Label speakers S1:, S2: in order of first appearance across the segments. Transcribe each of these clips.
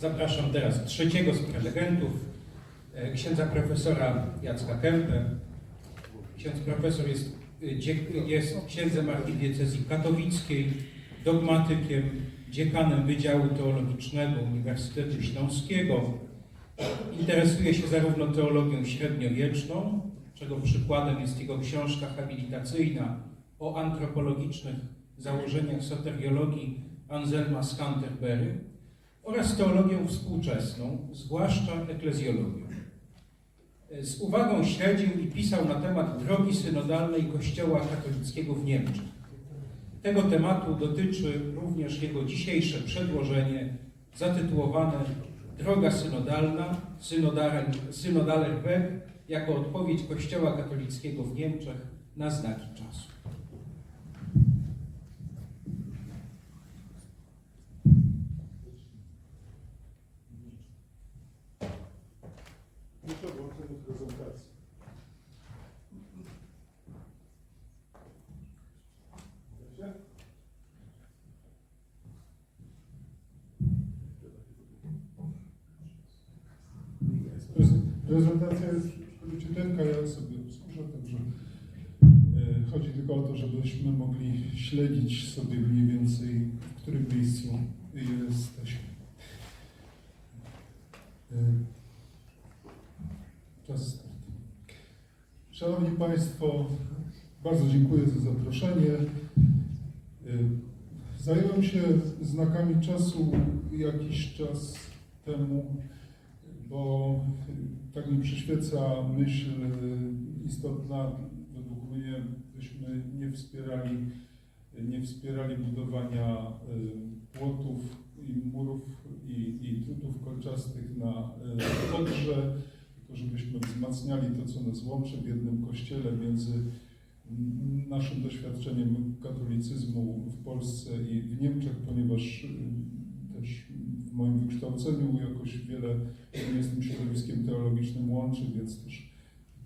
S1: Zapraszam teraz trzeciego z prelegentów, e, księdza profesora Jacka Kępę. Ksiądz profesor jest, e, jest księdzem archidiecezji katowickiej, dogmatykiem, dziekanem Wydziału Teologicznego Uniwersytetu Śląskiego. Interesuje się zarówno teologią średniowieczną, czego przykładem jest jego książka habilitacyjna o antropologicznych założeniach soteriologii Anselma z Canterbury oraz teologią współczesną, zwłaszcza eklezjologią. Z uwagą śledził i pisał na temat drogi synodalnej Kościoła katolickiego w Niemczech. Tego tematu dotyczy również jego dzisiejsze przedłożenie zatytułowane Droga synodalna, synodalen Weg, jako odpowiedź Kościoła katolickiego w Niemczech na znaki czasu.
S2: Prezentacja jest króciuteńka, ja sobie służę, także e, chodzi tylko o to, żebyśmy mogli śledzić sobie mniej więcej, w którym miejscu jesteśmy. E, Czas. Szanowni Państwo, bardzo dziękuję za zaproszenie. Y, Zająłem się znakami czasu jakiś czas temu, bo tak mi przyświeca myśl istotna, według mnie, byśmy nie wspierali, nie wspierali budowania y, płotów i murów i, i trutów kolczastych na y, Odrze, tylko żebyśmy wzmacniali to, co nas łączy w jednym kościele między naszym doświadczeniem katolicyzmu w Polsce i w Niemczech, ponieważ też w moim wykształceniu jakoś wiele mnie z tym środowiskiem teologicznym łączy, więc też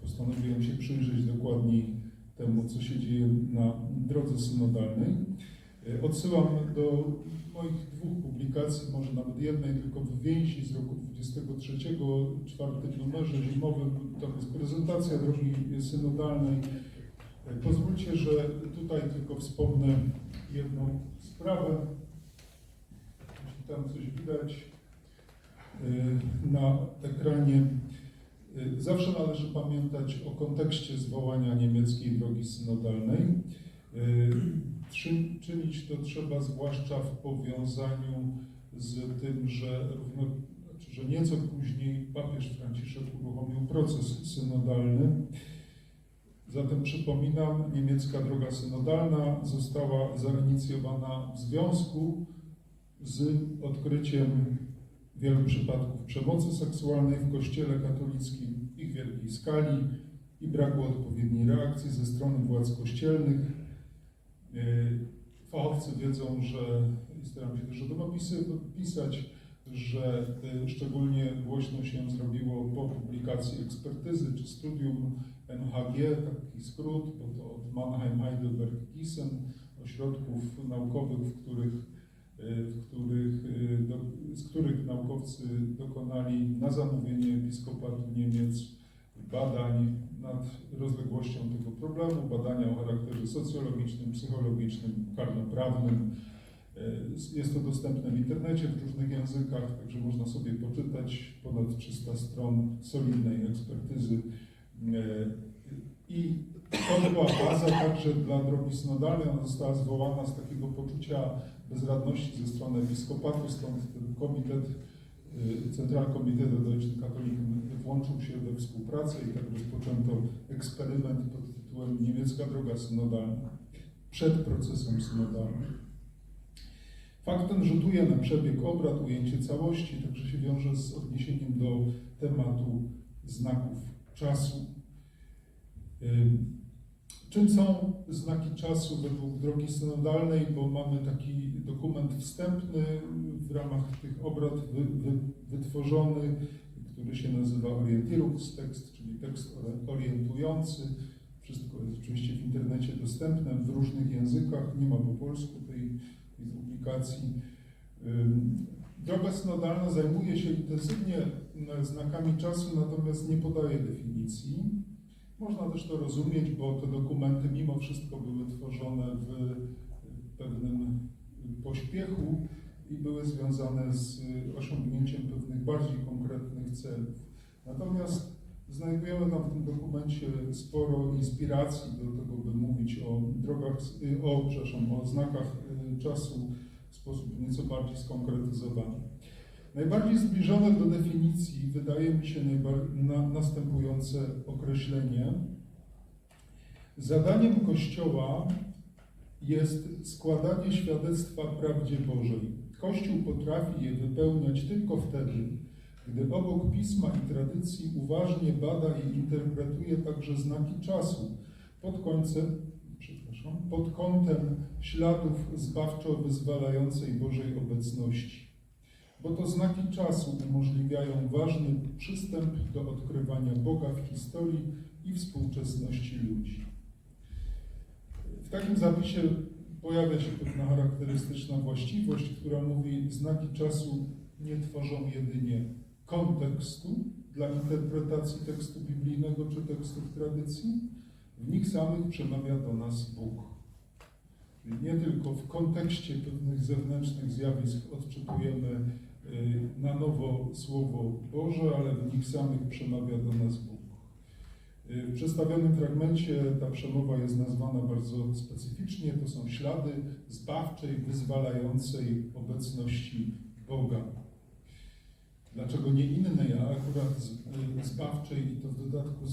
S2: postanowiłem się przyjrzeć dokładniej temu, co się dzieje na drodze synodalnej. Y, Odsyłam do moich dwóch publikacji, może nawet jednej, tylko w więzi z roku 23, czwartym numerze zimowym, tam jest prezentacja drogi synodalnej. Y, Pozwólcie, że tutaj tylko wspomnę jedną sprawę. Tam coś widać y, na ekranie. Y, Zawsze należy pamiętać o kontekście zwołania niemieckiej drogi synodalnej. Y, Czyn- Czynić to trzeba zwłaszcza w powiązaniu z tym, że, równo, znaczy, że nieco później papież Franciszek uruchomił proces synodalny. Zatem przypominam, niemiecka droga synodalna została zainicjowana w związku z odkryciem wielu przypadków przemocy seksualnej w Kościele katolickim, ich wielkiej skali i braku odpowiedniej reakcji ze strony władz kościelnych. Yy, Fachowcy wiedzą, że, i staram się też o tym pisać, że y, szczególnie głośno się zrobiło po publikacji ekspertyzy czy studium MHG, taki skrót, bo to od Mannheim, Heidelberg, Gießen, ośrodków naukowych, w których, w których, y, do, z których naukowcy dokonali na zamówienie Episkopatu Niemiec badań nad rozległością tego problemu, badania o charakterze socjologicznym, psychologicznym, karnoprawnym. E, Jest to dostępne w internecie w różnych językach, także można sobie poczytać ponad 300 stron solidnej ekspertyzy. I to była baza także dla drogi synodalnej. Ona została zwołana z takiego poczucia bezradności ze strony episkopatu, stąd komitet Y, Zentralkomitet der Deutschen Katholiken włączył się we współpracę i tak rozpoczęto eksperyment pod tytułem Niemiecka droga synodalna przed procesem synodalnym. Fakt ten rzutuje na przebieg obrad, ujęcie całości, także się wiąże z odniesieniem do tematu znaków czasu. Ym, Czym są znaki czasu według drogi synodalnej? Bo mamy taki dokument wstępny w ramach tych obrad wy, wy, wytworzony, który się nazywa Orientierungs tekst, czyli tekst orientujący. Wszystko jest oczywiście w internecie dostępne w różnych językach, nie ma po polsku tej, tej publikacji. Droga synodalna zajmuje się intensywnie m, znakami czasu, natomiast nie podaje definicji. Można też to rozumieć, bo te dokumenty mimo wszystko były tworzone w pewnym pośpiechu i były związane z osiągnięciem pewnych bardziej konkretnych celów. Natomiast znajdujemy tam w tym dokumencie sporo inspiracji do tego, by mówić o drogach, o, przepraszam, o znakach y, czasu w sposób nieco bardziej skonkretyzowany. Najbardziej zbliżone do definicji wydaje mi się na, następujące określenie. Zadaniem Kościoła jest składanie świadectwa prawdzie Bożej. Kościół potrafi je wypełniać tylko wtedy, gdy obok pisma i tradycji uważnie bada i interpretuje także znaki czasu pod końcem, pod kątem śladów zbawczo-wyzwalającej Bożej obecności. Bo to znaki czasu umożliwiają ważny przystęp do odkrywania Boga w historii i współczesności ludzi. W takim zapisie pojawia się pewna charakterystyczna właściwość, która mówi, znaki czasu nie tworzą jedynie kontekstu dla interpretacji tekstu biblijnego czy tekstów tradycji, w nich samych przemawia do nas Bóg. Nie tylko w kontekście pewnych zewnętrznych zjawisk odczytujemy na nowo Słowo Boże, ale w nich samych przemawia do nas Bóg. Y, W przedstawionym fragmencie ta przemowa jest nazwana bardzo specyficznie. To są ślady zbawczej, wyzwalającej obecności Boga. Dlaczego nie innej, a akurat y, zbawczej i to w dodatku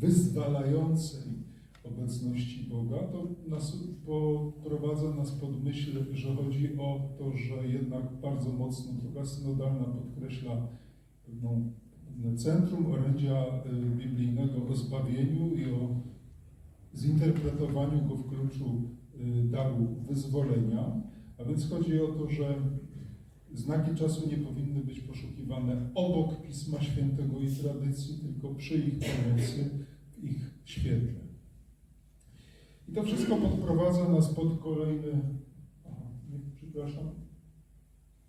S2: wyzwalającej obecności Boga, to nas nas pod myśl, że chodzi o to, że jednak bardzo mocno droga synodalna podkreśla pewne centrum orędzia y, biblijnego o zbawieniu i o zinterpretowaniu go w kluczu y, daru wyzwolenia. A więc chodzi o to, że znaki czasu nie powinny być poszukiwane obok Pisma Świętego i tradycji, tylko przy ich pomocy, w ich świetle. I to wszystko podprowadza nas pod kolejny. Aha, nie, przepraszam.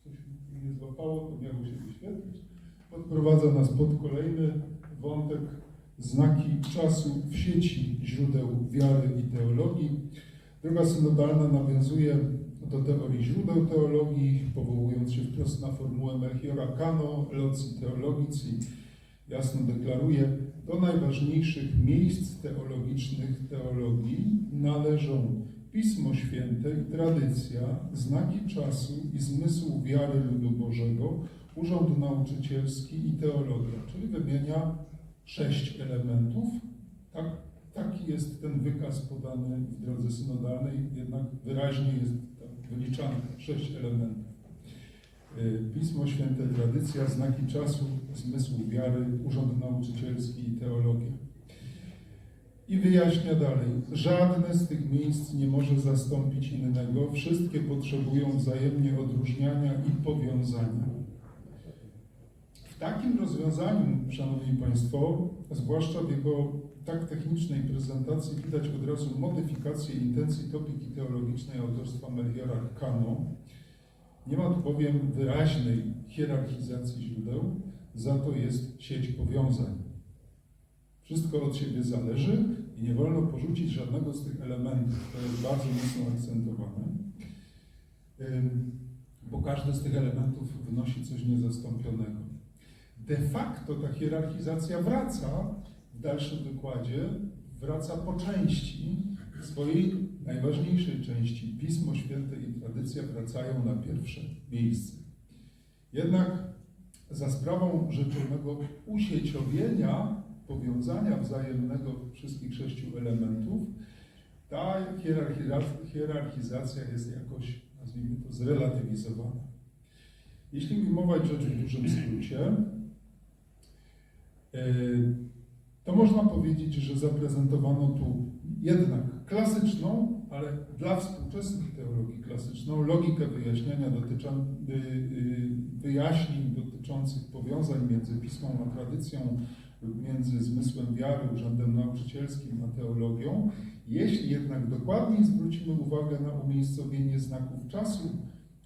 S2: Coś mi nie złapało, to miało się wyświetlić. Podprowadza nas pod kolejny wątek znaki czasu w sieci źródeł wiary i teologii. Droga synodalna nawiązuje do teorii źródeł teologii, powołując się wprost na formułę Melchiora Kano, Loci Theologici, jasno deklaruje, do najważniejszych miejsc teologicznych teologii należą Pismo Święte tradycja, znaki czasu i zmysł wiary ludu Bożego, urząd nauczycielski i teologia, czyli wymienia sześć elementów. Tak, taki jest ten wykaz podany w drodze synodalnej, jednak wyraźnie jest wyliczane sześć elementów. Y, Pismo Święte, tradycja, znaki czasu, zmysł wiary, urząd nauczycielski i teologia. I wyjaśnia dalej, żadne z tych miejsc nie może zastąpić innego, wszystkie potrzebują wzajemnie odróżniania i powiązania. W takim rozwiązaniu, Szanowni Państwo, zwłaszcza w jego tak technicznej prezentacji, widać od razu modyfikację intencji topiki teologicznej autorstwa Meliora Kano. Nie ma tu bowiem wyraźnej hierarchizacji źródeł, za to jest sieć powiązań. Wszystko od siebie zależy i nie wolno porzucić żadnego z tych elementów. To jest bardzo mocno akcentowane. Bo każdy z tych elementów wnosi coś niezastąpionego. De facto ta hierarchizacja wraca w dalszym wykładzie, wraca po części swojej najważniejszej części. Pismo Święte i tradycja wracają na pierwsze miejsce. Jednak za sprawą rzeczonego usieciowienia, powiązania wzajemnego wszystkich sześciu elementów, ta hierarchiza- hierarchizacja jest jakoś, nazwijmy to, zrelatywizowana. Jeśli ujmować rzecz w dużym skrócie, yy, to można powiedzieć, że zaprezentowano tu jednak klasyczną, ale dla współczesnych teologii klasyczną, logikę wyjaśniania y, wyjaśnień dotyczących powiązań między pismą a tradycją lub między zmysłem wiary, urzędem nauczycielskim a teologią. Jeśli jednak dokładniej zwrócimy uwagę na umiejscowienie znaków czasu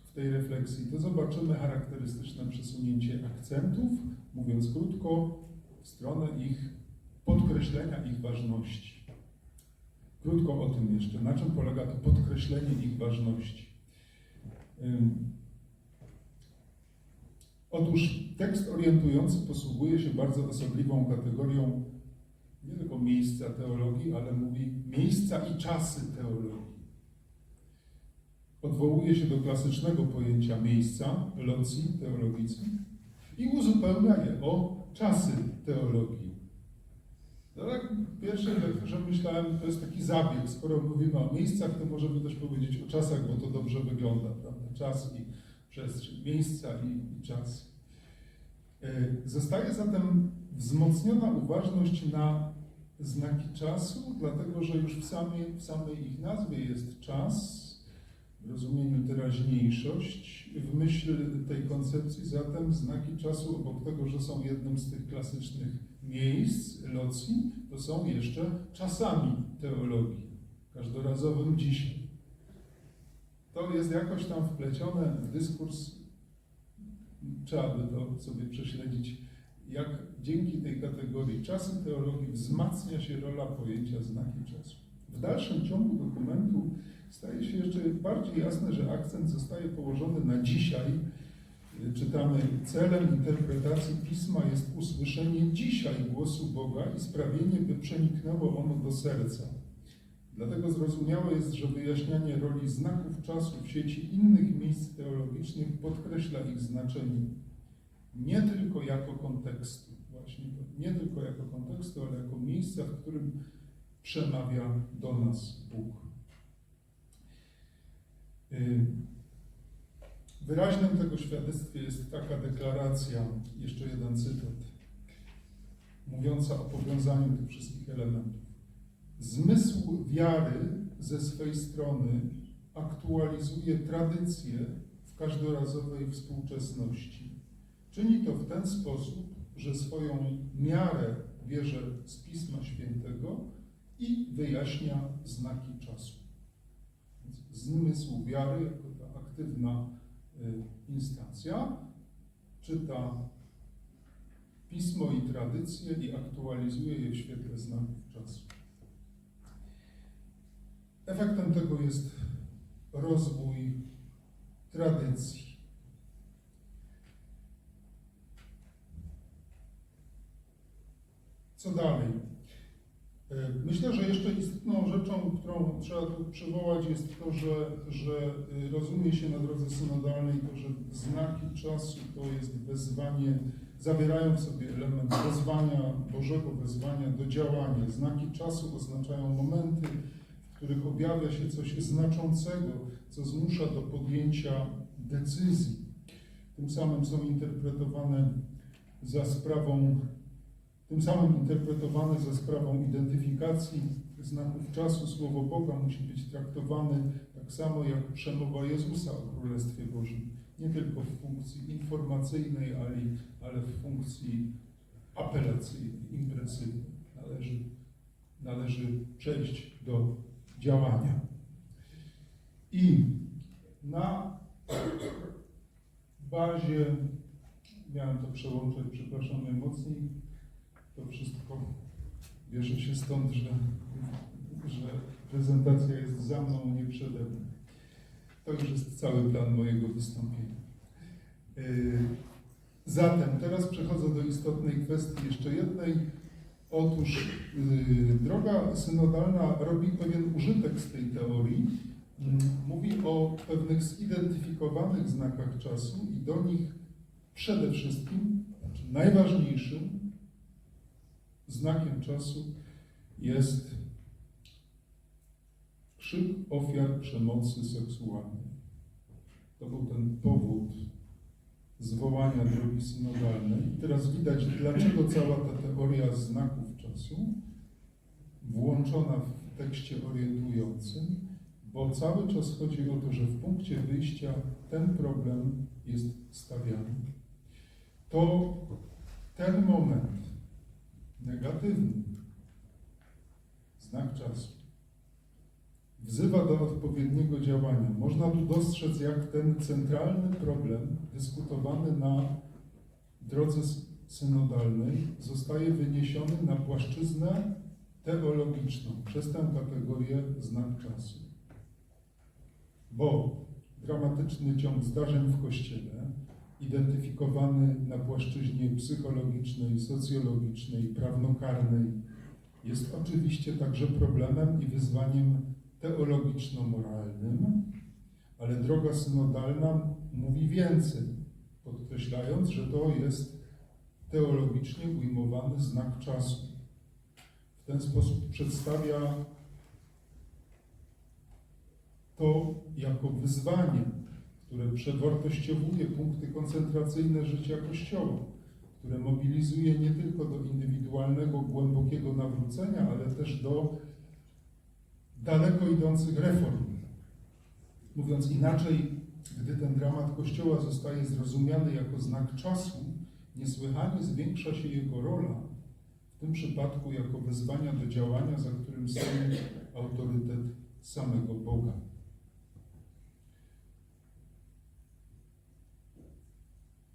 S2: w tej refleksji, to zobaczymy charakterystyczne przesunięcie akcentów, mówiąc krótko, w stronę ich podkreślenia ich ważności. Krótko o tym jeszcze, na czym polega to podkreślenie ich ważności. Otóż tekst orientujący posługuje się bardzo osobliwą kategorią nie tylko miejsca teologii, ale mówi miejsca i czasy teologii. Odwołuje się do klasycznego pojęcia miejsca, locji teologicy i uzupełnia je o czasy teologii. No tak w pierwszej lekturze myślałem, to jest taki zabieg, skoro mówimy o miejscach, to możemy też powiedzieć o czasach, bo to dobrze wygląda, prawda? Czas i przestrzeń, miejsca i, i czas. E, Zostaje zatem wzmocniona uważność na znaki czasu, dlatego że już w samej, w samej ich nazwie jest czas, w rozumieniu teraźniejszość. W myśl tej koncepcji zatem znaki czasu, obok tego, że są jednym z tych klasycznych miejsc, locji, to są jeszcze czasami teologii, każdorazowym dzisiaj. To jest jakoś tam wplecione w dyskurs, trzeba by to sobie prześledzić, jak dzięki tej kategorii czasy teologii wzmacnia się rola pojęcia znaki czasu. W dalszym ciągu dokumentu staje się jeszcze bardziej jasne, że akcent zostaje położony na dzisiaj. Czytamy, celem interpretacji pisma jest usłyszenie dzisiaj głosu Boga i sprawienie, by przeniknęło ono do serca. Dlatego zrozumiałe jest, że wyjaśnianie roli znaków czasu w sieci innych miejsc teologicznych podkreśla ich znaczenie. Nie tylko jako kontekstu, właśnie nie tylko jako kontekstu, ale jako miejsca, w którym przemawia do nas Bóg. Wyraźnym tego świadectwie jest taka deklaracja, jeszcze jeden cytat, mówiąca o powiązaniu tych wszystkich elementów. Zmysł wiary ze swej strony aktualizuje tradycję w każdorazowej współczesności. Czyni to w ten sposób, że swoją miarę bierze z Pisma Świętego i wyjaśnia znaki czasu. Więc zmysł wiary, jako ta aktywna instancja, czyta pismo i tradycję i aktualizuje je w świetle znaków czasu. Efektem tego jest rozwój tradycji. Co dalej? E, Myślę, że jeszcze istotną rzeczą, którą trzeba tu przywołać, jest to, że, że y, rozumie się na drodze synodalnej to, że znaki czasu to jest wezwanie, zawierają w sobie element wezwania, Bożego wezwania do działania. Znaki czasu oznaczają momenty, w których objawia się coś znaczącego, co zmusza do podjęcia decyzji. Tym samym są interpretowane za sprawą tym samym interpretowane za sprawą identyfikacji znaków czasu słowo Boga musi być traktowane tak samo jak przemowa Jezusa o Królestwie Bożym. Nie tylko w funkcji informacyjnej, ale, ale w funkcji apelacyjnej, impresyjnej. Należy, należy przejść do działania. I na bazie, miałem to przełączyć, przepraszam najmocniej, to wszystko bierze się stąd, że, że prezentacja jest za mną, nie przede mną. To już jest cały plan mojego wystąpienia. Yy, Zatem teraz przechodzę do istotnej kwestii jeszcze jednej. Otóż yy, droga synodalna robi pewien użytek z tej teorii. Yy, Mówi o pewnych zidentyfikowanych znakach czasu i do nich przede wszystkim, znaczy najważniejszym, znakiem czasu jest krzyk ofiar przemocy seksualnej. To był ten powód zwołania drogi synodalnej. I teraz widać, dlaczego cała ta teoria znaków czasu, włączona w tekście orientującym, bo cały czas chodzi o to, że w punkcie wyjścia ten problem jest stawiany. To ten moment, negatywny znak czasu wzywa do odpowiedniego działania. Można tu dostrzec, jak ten centralny problem dyskutowany na drodze synodalnej zostaje wyniesiony na płaszczyznę teologiczną przez tę kategorię znak czasu. Bo dramatyczny ciąg zdarzeń w Kościele, identyfikowany na płaszczyźnie psychologicznej, socjologicznej, prawnokarnej, jest oczywiście także problemem i wyzwaniem teologiczno-moralnym, ale droga synodalna mówi więcej, podkreślając, że to jest teologicznie ujmowany znak czasu. W ten sposób przedstawia to jako wyzwanie, które przewartościowuje punkty koncentracyjne życia Kościoła, które mobilizuje nie tylko do indywidualnego, głębokiego nawrócenia, ale też do daleko idących reform. Mówiąc inaczej, gdy ten dramat Kościoła zostaje zrozumiany jako znak czasu, niesłychanie zwiększa się jego rola, w tym przypadku jako wezwania do działania, za którym stoi autorytet samego Boga.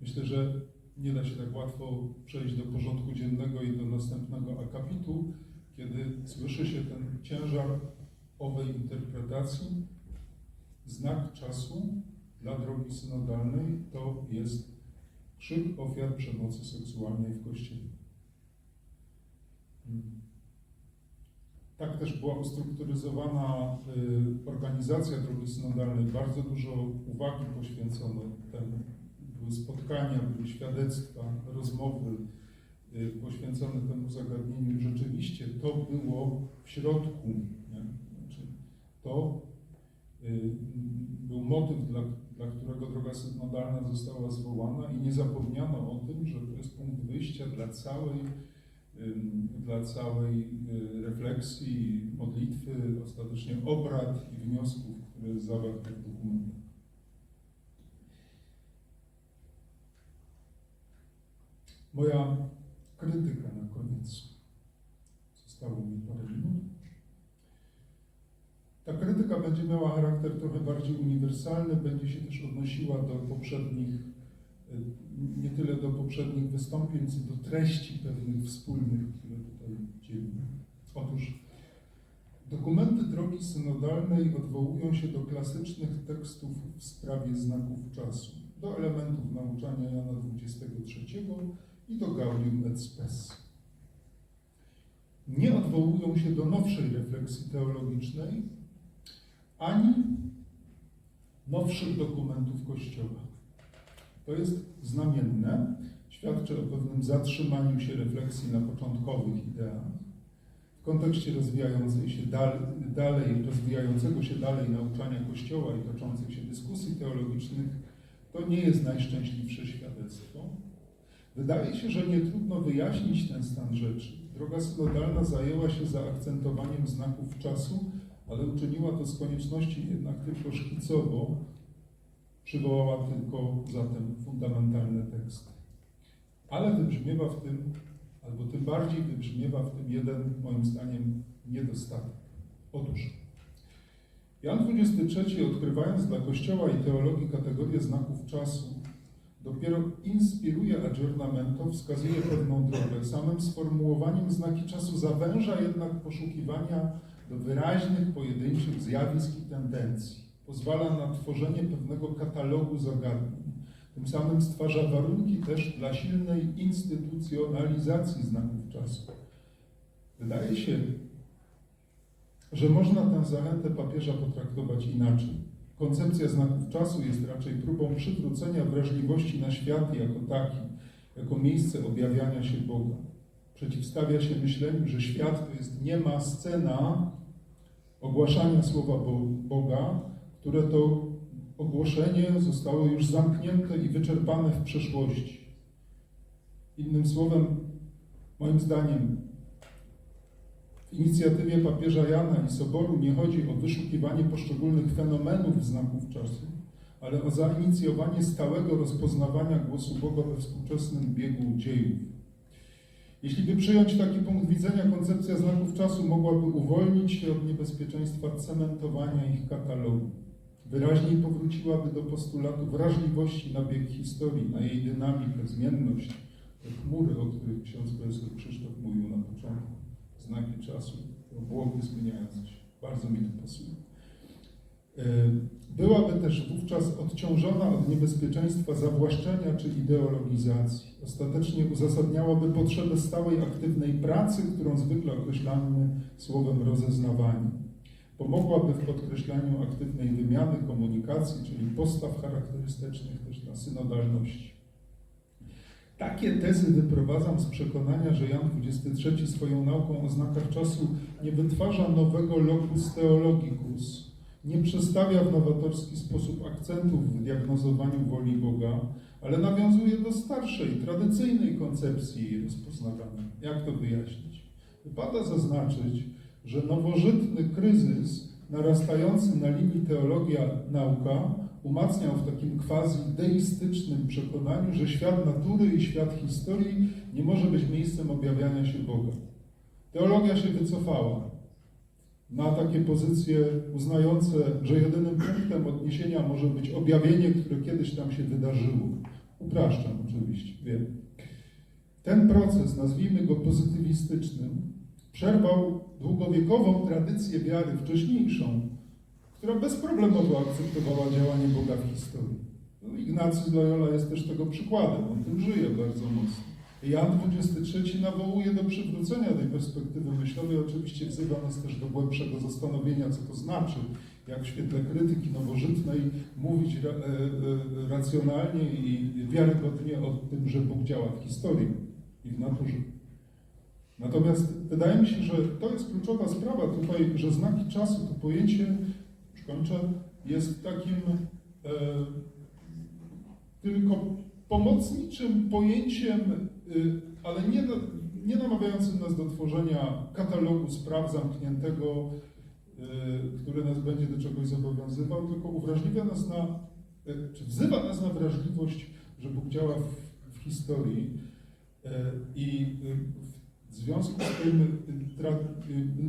S2: Myślę, że nie da się tak łatwo przejść do porządku dziennego i do następnego akapitu, kiedy słyszy się ten ciężar owej interpretacji. Znak czasu dla drogi synodalnej to jest krzyk ofiar przemocy seksualnej w Kościele. Tak też była ustrukturyzowana y, organizacja drogi synodalnej. Bardzo dużo uwagi poświęcono temu. Były spotkania, były świadectwa, rozmowy y, poświęcone temu zagadnieniu. Rzeczywiście to było w środku. Nie? Znaczy, to y, był motyw, dla, dla którego droga synodalna została zwołana i nie zapomniano o tym, że to jest punkt wyjścia dla całej, dla całej y, refleksji, modlitwy, ostatecznie obrad i wniosków, które zawarte w dokumentach. Moja krytyka na koniec. Zostało mi parę minut. Ta krytyka będzie miała charakter trochę bardziej uniwersalny, będzie się też odnosiła do poprzednich, y, nie tyle do poprzednich wystąpień, co do treści pewnych wspólnych, które tutaj dzielimy. Otóż dokumenty drogi synodalnej odwołują się do klasycznych tekstów w sprawie znaków czasu, do elementów nauczania Jana XXIII i do Gaudium et Spes. Nie odwołują się do nowszej refleksji teologicznej, ani nowszych dokumentów Kościoła. To jest znamienne, świadczy o pewnym zatrzymaniu się refleksji na początkowych ideach. W kontekście rozwijającej się dal, dalej, rozwijającego się dalej nauczania Kościoła i toczących się dyskusji teologicznych, to nie jest najszczęśliwsze świadectwo. Wydaje się, że nie trudno wyjaśnić ten stan rzeczy. Droga synodalna zajęła się zaakcentowaniem znaków czasu, ale uczyniła to z konieczności jednak tylko szkicowo, przywołała tylko zatem fundamentalne teksty. Ale wybrzmiewa w tym, albo tym bardziej wybrzmiewa w tym jeden, moim zdaniem, niedostatek. Otóż Jan XXIII, odkrywając dla Kościoła i teologii kategorię znaków czasu, dopiero inspiruje aggiornamento, wskazuje pewną drogę. Samym sformułowaniem znaki czasu zawęża jednak poszukiwania do wyraźnych, pojedynczych zjawisk i tendencji. Pozwala na tworzenie pewnego katalogu zagadnień. Tym samym stwarza warunki też dla silnej instytucjonalizacji znaków czasu. Wydaje się, że można tę zachętę papieża potraktować inaczej. Koncepcja znaków czasu jest raczej próbą przywrócenia wrażliwości na świat jako taki, jako miejsce objawiania się Boga. Przeciwstawia się myśleniu, że świat to jest niema scena ogłaszania słowa Bo- Boga, które to ogłoszenie zostało już zamknięte i wyczerpane w przeszłości. Innym słowem, moim zdaniem, w inicjatywie papieża Jana i Soboru nie chodzi o wyszukiwanie poszczególnych fenomenów znaków czasu, ale o zainicjowanie stałego rozpoznawania głosu Boga we współczesnym biegu dziejów. Jeśli by przyjąć taki punkt widzenia, koncepcja znaków czasu mogłaby uwolnić się od niebezpieczeństwa cementowania ich katalogu. Wyraźniej powróciłaby do postulatu wrażliwości na bieg historii, na jej dynamikę, zmienność, te chmury, o których ksiądz profesor Krzysztof mówił na początku, znaki czasu, obłoki zmieniające się. Bardzo mi to pasuje. E, Byłaby też wówczas odciążona od niebezpieczeństwa zawłaszczenia czy ideologizacji. Ostatecznie uzasadniałaby potrzebę stałej, aktywnej pracy, którą zwykle określamy słowem rozeznawanie. Pomogłaby w podkreślaniu aktywnej wymiany, komunikacji, czyli postaw charakterystycznych też dla synodalności. Takie tezy wyprowadzam z przekonania, że Jan XXIII swoją nauką o znakach czasu nie wytwarza nowego locus theologicus, nie przestawia w nowatorski sposób akcentów w diagnozowaniu woli Boga, ale nawiązuje do starszej, tradycyjnej koncepcji rozpoznawania. Jak to wyjaśnić? Wypada zaznaczyć, że nowożytny kryzys narastający na linii teologia-nauka umacniał w takim quasi-deistycznym przekonaniu, że świat natury i świat historii nie może być miejscem objawiania się Boga. Teologia się wycofała na takie pozycje uznające, że jedynym punktem odniesienia może być objawienie, które kiedyś tam się wydarzyło. Upraszczam oczywiście, wiem. Ten proces, nazwijmy go pozytywistycznym, przerwał długowiekową tradycję wiary wcześniejszą, która bezproblemowo akceptowała działanie Boga w historii. No, Ignacy Loyola jest też tego przykładem, on tym żyje bardzo mocno. Jan XXIII nawołuje do przywrócenia tej perspektywy myślowej, oczywiście wzywa nas też do głębszego zastanowienia, co to znaczy, jak w świetle krytyki nowożytnej mówić ra, e, e, racjonalnie i wiarygodnie o tym, że Bóg działa w historii i w naturze. Natomiast wydaje mi się, że to jest kluczowa sprawa tutaj, że znaki czasu, to pojęcie, kończę, jest takim e, tylko pomocniczym pojęciem, y, ale nie, nie namawiającym nas do tworzenia katalogu spraw zamkniętego, y, który nas będzie do czegoś zobowiązywał, tylko uwrażliwia nas na, y, czy wzywa nas na wrażliwość, że Bóg działa w, w historii. I w związku z tym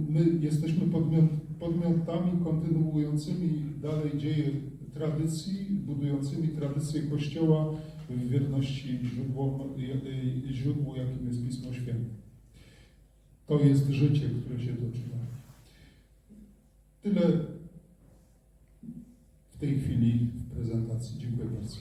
S2: my jesteśmy podmiot, podmiotami kontynuującymi dalej dzieje tradycji, budującymi tradycję Kościoła w wierności źródłom, y, źródłu, jakim jest Pismo Święte. To jest życie, które się toczy. Tyle w tej chwili w prezentacji. Dziękuję bardzo.